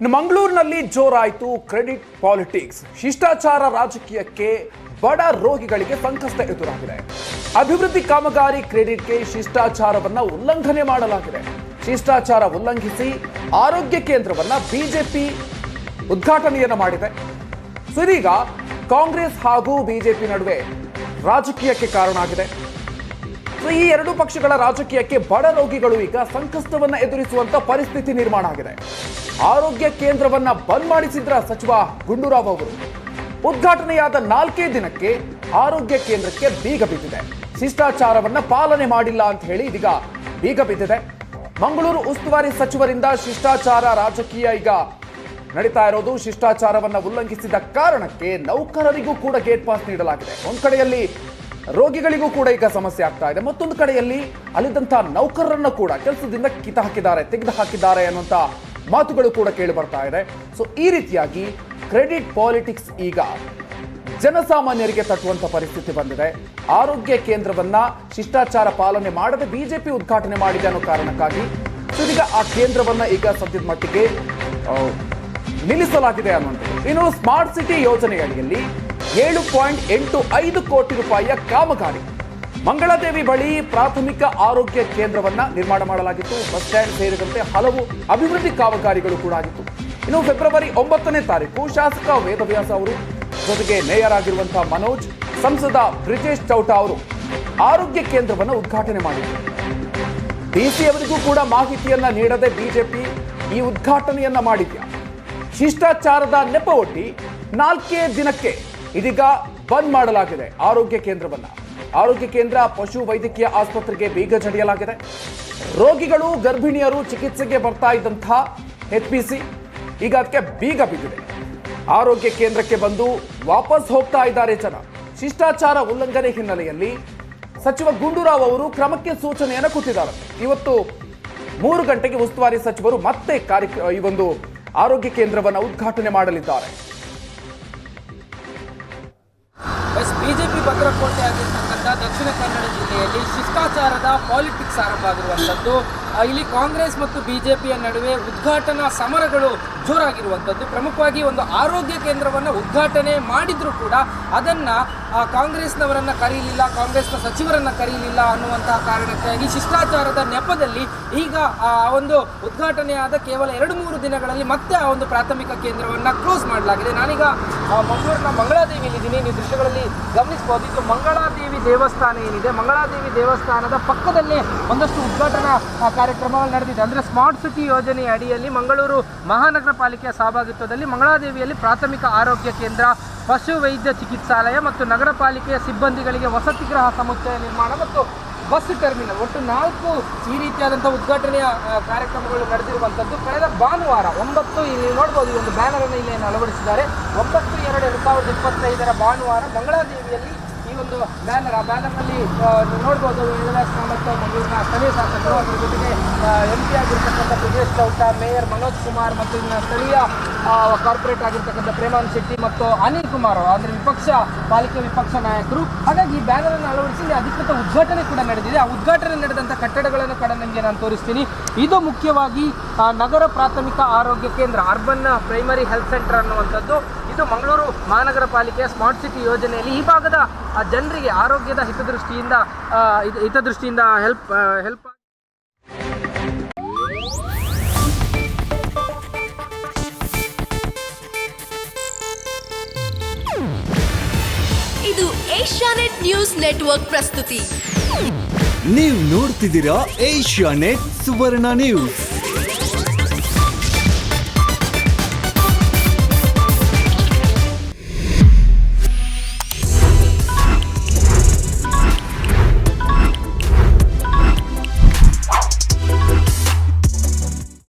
ಇನ್ನು ಮಂಗಳೂರಿನಲ್ಲಿ ಜೋರಾಯಿತು credit politics. ಶಿಷ್ಟಾಚಾರ ರಾಜಕೀಯಕ್ಕೆ ಬಡ ರೋಗಿಗಳಿಗೆ ಸಂಕಷ್ಟ ಎದುರಾಗಿದೆ. ಅಭಿವೃದ್ಧಿ ಕಾಮಗಾರಿ ಕ್ರೆಡಿಟ್ಗೆ ಶಿಷ್ಟಾಚಾರವನ್ನು ಉಲ್ಲಂಘನೆ ಮಾಡಲಾಗಿದೆ. ಶಿಷ್ಟಾಚಾರ ಉಲ್ಲಂಘಿಸಿ ಆರೋಗ್ಯ ಕೇಂದ್ರವನ್ನ ಬಿಜೆಪಿ ಉದ್ಘಾಟನೆಯನ್ನು ಮಾಡಿದೆ. ಸೊ ಇದೀಗ ಕಾಂಗ್ರೆಸ್ ಹಾಗೂ ಬಿಜೆಪಿ ನಡುವೆ ರಾಜಕೀಯಕ್ಕೆ ಕಾರಣ ಆಗಿದೆ. ಈ ಎರಡು ಪಕ್ಷಗಳ ರಾಜಕೀಯಕ್ಕೆ ಬಡ ರೋಗಿಗಳು ಈಗ ಸಂಕಷ್ಟವನ್ನ ಎದುರಿಸುವಂತ ಪರಿಸ್ಥಿತಿ ನಿರ್ಮಾಣ ಆಗಿದೆ. ಆರೋಗ್ಯ ಕೇಂದ್ರವನ್ನ ಬಂದ್ ಮಾಡಿಸಿದ್ರ ಸಚಿವ ಗುಂಡೂರಾವ್ ಅವರು. ಉದ್ಘಾಟನೆಯಾದ ನಾಲ್ಕೇ ದಿನಕ್ಕೆ ಆರೋಗ್ಯ ಕೇಂದ್ರಕ್ಕೆ ಬೀಗ ಬಿದ್ದಿದೆ. ಶಿಷ್ಟಾಚಾರವನ್ನ ಪಾಲನೆ ಮಾಡಿಲ್ಲ ಅಂತ ಹೇಳಿ ಇದೀಗ ಬೀಗ ಬಿದ್ದಿದೆ. ಮಂಗಳೂರು ಉಸ್ತುವಾರಿ ಸಚಿವರಿಂದ ಶಿಷ್ಟಾಚಾರ ರಾಜಕೀಯ ಈಗ ನಡೀತಾ ಇರೋದು. ಶಿಷ್ಟಾಚಾರವನ್ನ ಉಲ್ಲಂಘಿಸಿದ ಕಾರಣಕ್ಕೆ ನೌಕರರಿಗೂ ಕೂಡ ಗೇಟ್ ಪಾಸ್ ನೀಡಲಾಗಿದೆ. ಒಂದ್ ಕಡೆಯಲ್ಲಿ ರೋಗಿಗಳಿಗೂ ಕೂಡ ಈಗ ಸಮಸ್ಯೆ ಆಗ್ತಾ ಇದೆ. ಮತ್ತೊಂದು ಕಡೆಯಲ್ಲಿ ಅಲ್ಲಿದ್ದಂತಹ ನೌಕರರನ್ನ ಕೂಡ ಕೆಲಸದಿಂದ ಕಿತ ಹಾಕಿದ್ದಾರೆ, ತೆಗೆದು ಹಾಕಿದ್ದಾರೆ ಅನ್ನುವಂಥ ಮಾತುಗಳು ಕೂಡ ಕೇಳಿ ಬರ್ತಾ ಇದೆ. ಸೊ ಈ ರೀತಿಯಾಗಿ ಕ್ರೆಡಿಟ್ ಪಾಲಿಟಿಕ್ಸ್ ಈಗ ಜನಸಾಮಾನ್ಯರಿಗೆ ತಟ್ಟುವಂತ ಪರಿಸ್ಥಿತಿ ಬಂದಿದೆ. ಆರೋಗ್ಯ ಕೇಂದ್ರವನ್ನ ಶಿಷ್ಟಾಚಾರ ಪಾಲನೆ ಮಾಡದೆ ಬಿಜೆಪಿ ಉದ್ಘಾಟನೆ ಮಾಡಿದೆ ಅನ್ನೋ ಕಾರಣಕ್ಕಾಗಿ. ಇದೀಗ ಆ ಕೇಂದ್ರವನ್ನ ಈಗ ಸದ್ಯದ ಮಟ್ಟಿಗೆ ನಿಲ್ಲಿಸಲಾಗಿದೆ ಅನ್ನುವಂಥದ್ದು ಇನ್ನು ಸ್ಮಾರ್ಟ್ ಸಿಟಿ ಯೋಜನೆಯಡಿಯಲ್ಲಿ ಏಳು ಪಾಯಿಂಟ್ ಎಂಟು ಐದು ಕೋಟಿ ರೂಪಾಯಿಯ ಕಾಮಗಾರಿ. ಮಂಗಳಾದೇವಿ ಬಳಿ ಪ್ರಾಥಮಿಕ ಆರೋಗ್ಯ ಕೇಂದ್ರವನ್ನ ನಿರ್ಮಾಣ ಮಾಡಲಾಗಿತ್ತು. ಬಸ್ ಸ್ಟ್ಯಾಂಡ್ ಸೇರಿದಂತೆ ಹಲವು ಅಭಿವೃದ್ಧಿ ಕಾಮಗಾರಿಗಳು ಕೂಡ ಆಗಿತ್ತು. ಇನ್ನು ಫೆಬ್ರವರಿ ಒಂಬತ್ತನೇ ತಾರೀಕು ಶಾಸಕ ವೇದವ್ಯಾಸ ಅವರು ಜೊತೆಗೆ ಮೇಯರ್ ಆಗಿರುವಂತಹ ಮನೋಜ್, ಸಂಸದ ಬ್ರಿಜೇಶ್ ಚೌಟ ಅವರು ಆರೋಗ್ಯ ಕೇಂದ್ರವನ್ನು ಉದ್ಘಾಟನೆ ಮಾಡಿದರು. ಡಿಸಿ ಅವರಿಗೂ ಕೂಡ ಮಾಹಿತಿಯನ್ನ ನೀಡದೆ ಬಿಜೆಪಿ ಈ ಉದ್ಘಾಟನೆಯನ್ನ ಮಾಡಿದ್ಯಾ? ಶಿಷ್ಟಾಚಾರದ ನೆಪ ಒಡ್ಡಿ ನಾಲ್ಕೇ ದಿನಕ್ಕೆ ಇದೀಗ ಬಂದ್ ಮಾಡಲಾಗಿದೆ ಆರೋಗ್ಯ ಕೇಂದ್ರವನ್ನ. ಆರೋಗ್ಯ ಕೇಂದ್ರ, ಪಶು ವೈದ್ಯಕೀಯ ಆಸ್ಪತ್ರೆಗೆ ಬೀಗ ಜಡಿಯಲಾಗಿದೆ. ರೋಗಿಗಳು, ಗರ್ಭಿಣಿಯರು ಚಿಕಿತ್ಸೆಗೆ ಬರ್ತಾ ಇದ್ದಂತಹ ಎಚ್ ಸಿ ಈಗ ಅದಕ್ಕೆ ಬೀಗ ಬಿದ್ದಿದೆ. ಆರೋಗ್ಯ ಕೇಂದ್ರಕ್ಕೆ ಬಂದು ವಾಪಸ್ ಹೋಗ್ತಾ ಇದ್ದಾರೆ ಜನ. ಶಿಷ್ಟಾಚಾರ ಉಲ್ಲಂಘನೆ ಹಿನ್ನೆಲೆಯಲ್ಲಿ ಸಚಿವ ಗುಂಡೂರಾವ್ ಅವರು ಕ್ರಮಕ್ಕೆ ಸೂಚನೆಯನ್ನು ಕೊಟ್ಟಿದ್ದಾರೆ. ಇವತ್ತು ಮೂರು ಗಂಟೆಗೆ ಉಸ್ತುವಾರಿ ಸಚಿವರು ಮತ್ತೆ ಕಾರ್ಯ ಈ ಒಂದು ಆರೋಗ್ಯ ಕೇಂದ್ರವನ್ನು ಉದ್ಘಾಟನೆ ಮಾಡಲಿದ್ದಾರೆ. ಬಿಜೆಪಿ ಭದ್ರಕೋಟೆ ದಕ್ಷಿಣ ಕನ್ನಡ ಜಿಲ್ಲೆಯಲ್ಲಿ ಶಿಷ್ಟಾಚಾರದ ಪಾಲಿಟಿಕ್ಸ್ ಆರಂಭ ಆಗಿರುವಂಥದ್ದು ಇಲ್ಲಿ ಕಾಂಗ್ರೆಸ್ ಮತ್ತು ಬಿಜೆಪಿಯ ನಡುವೆ ಉದ್ಘಾಟನಾ ಸಮರಗಳು ಜೋರಾಗಿರುವಂಥದ್ದು. ಪ್ರಮುಖವಾಗಿ ಒಂದು ಆರೋಗ್ಯ ಕೇಂದ್ರವನ್ನು ಉದ್ಘಾಟನೆ ಮಾಡಿದರೂ ಕೂಡ ಅದನ್ನು ಕಾಂಗ್ರೆಸ್ನವರನ್ನ ಕರೀಲಿಲ್ಲ, ಕಾಂಗ್ರೆಸ್ನ ಸಚಿವರನ್ನು ಕರೀಲಿಲ್ಲ ಅನ್ನುವಂತಹ ಕಾರಣಕ್ಕಾಗಿ ಶಿಷ್ಟಾಚಾರದ ನೆಪದಲ್ಲಿ ಈಗ, ಆ, ಒಂದು ಉದ್ಘಾಟನೆಯಾದ ಕೇವಲ ಎರಡು ಮೂರು ದಿನಗಳಲ್ಲಿ ಮತ್ತೆ ಆ ಒಂದು ಪ್ರಾಥಮಿಕ ಕೇಂದ್ರವನ್ನು ಕ್ಲೋಸ್ ಮಾಡಲಾಗಿದೆ. ನಾನೀಗ ಮಂಗಳೂರಿನ ಮಂಗಳಾದೇವಿಯಲ್ಲಿದ್ದೀನಿ. ನೀವು ದೃಶ್ಯಗಳಲ್ಲಿ ಗಮನಿಸಬಹುದು ಇದು ಮಂಗಳಾದೇವಿ ದೇವಸ್ಥಾನ ಏನಿದೆ? ಮಂಗಳಾದೇವಿ ದೇವಸ್ಥಾನದ ಪಕ್ಕದಲ್ಲೇ ಒಂದಷ್ಟು ಉದ್ಘಾಟನಾ ಕಾರ್ಯಕ್ರಮಗಳು ನಡೆದಿದೆ. ಅಂದರೆ ಸ್ಮಾರ್ಟ್ ಸಿಟಿ ಯೋಜನೆಯ ಅಡಿಯಲ್ಲಿ ಮಂಗಳೂರು ಮಹಾನಗರ ಪಾಲಿಕೆಯ ಸಹಭಾಗಿತ್ವದಲ್ಲಿ ಮಂಗಳಾದೇವಿಯಲ್ಲಿ ಪ್ರಾಥಮಿಕ ಆರೋಗ್ಯ ಕೇಂದ್ರ, ಪಶು ವೈದ್ಯ ಚಿಕಿತ್ಸಾಲಯ ಮತ್ತು ನಗರ ಪಾಲಿಕೆಯ ಸಿಬ್ಬಂದಿಗಳಿಗೆ ವಸತಿ ಗೃಹ ಸಮುಚ್ಚಯ ನಿರ್ಮಾಣ ಮತ್ತು ಬಸ್ ಟರ್ಮಿನಲ್. ಒಟ್ಟು ನಾಲ್ಕು ಈ ರೀತಿಯಾದಂಥ ಉದ್ಘಾಟನೆಯ ಕಾರ್ಯಕ್ರಮಗಳು ನಡೆದಿರುವಂಥದ್ದು. ಕಳೆದ ಭಾನುವಾರ ಒಂಬತ್ತು ಇಲ್ಲಿ ನೋಡ್ಬೋದು, ಈ ಒಂದು ಬ್ಯಾನರ್ ಅನ್ನು ಇಲ್ಲಿ ಅಳವಡಿಸಿದ್ದಾರೆ. ಒಂಬತ್ತು ಎರಡು ಎರಡು ಸಾವಿರದ ಇಪ್ಪತ್ತೈದರ ಭಾನುವಾರ ಮಂಗಳಾದೇವಿಯಲ್ಲಿ ಒಂದು ಬ್ಯಾನರ್, ಆ ಬ್ಯಾನರ್ನಲ್ಲಿ ನಲ್ಲಿ ನೋಡ್ಬೋದು, ವೇದವ್ಯಾಸ ಮತ್ತು ಮಂಗಳೂರಿನ ಸ್ಥಳೀಯ ಶಾಸಕರು ಅದರ ಜೊತೆಗೆ ಎಂ ಪಿ ಆಗಿರ್ತಕ್ಕಂಥ ಬ್ರಿಜೇಶ್ ಚೌಟ, ಮೇಯರ್ ಮನೋಜ್ ಕುಮಾರ್ ಮತ್ತು ಇನ್ನು ಸ್ಥಳೀಯ ಕಾರ್ಪೊರೇಟ್ ಆಗಿರ್ತಕ್ಕಂಥ ಪ್ರೇಮಾನ್ ಶೆಟ್ಟಿ ಮತ್ತು ಅನಿಲ್ ಕುಮಾರ್ ಅಂದರೆ ವಿಪಕ್ಷ, ಪಾಲಿಕೆ ವಿಪಕ್ಷ ನಾಯಕರು. ಹಾಗಾಗಿ ಈ ಬ್ಯಾನರ್ ಅನ್ನು ಅಳವಡಿಸಿ ಅಧಿಕೃತ ಉದ್ಘಾಟನೆ ಕೂಡ ನಡೆದಿದೆ. ಆ ಉದ್ಘಾಟನೆ ನಡೆದಂಥ ಕಟ್ಟಡಗಳನ್ನು ಕೂಡ ನಿಮಗೆ ನಾನು ತೋರಿಸ್ತೀನಿ. ಇದು ಮುಖ್ಯವಾಗಿ ನಗರ ಪ್ರಾಥಮಿಕ ಆರೋಗ್ಯ ಕೇಂದ್ರ, ಅರ್ಬನ್ ಪ್ರೈಮರಿ ಹೆಲ್ತ್ ಸೆಂಟರ್ ಅನ್ನುವಂಥದ್ದು. ಇದು ಮಂಗಳೂರು ಮಹಾನಗರ ಪಾಲಿಕೆಯ ಸ್ಮಾರ್ಟ್ ಸಿಟಿ ಯೋಜನೆಯಲ್ಲಿ ಈ ಭಾಗದ ಜನರಿಗೆ ಆರೋಗ್ಯದ ಹಿತದೃಷ್ಟಿಯಿಂದ ಹಿತದೃಷ್ಟಿಯಿಂದ ಹೆಲ್ಪ್ ಹೆಲ್ಪ್ ಇದು ಏಷ್ಯಾನೆಟ್ ನ್ಯೂಸ್ ನೆಟ್ವರ್ಕ್ ಪ್ರಸ್ತುತಿ. ನೀವು ನೋಡ್ತಿದ್ದೀರಾ ಏಷ್ಯಾನೆಟ್ ಸುವರ್ಣ ನ್ಯೂಸ್.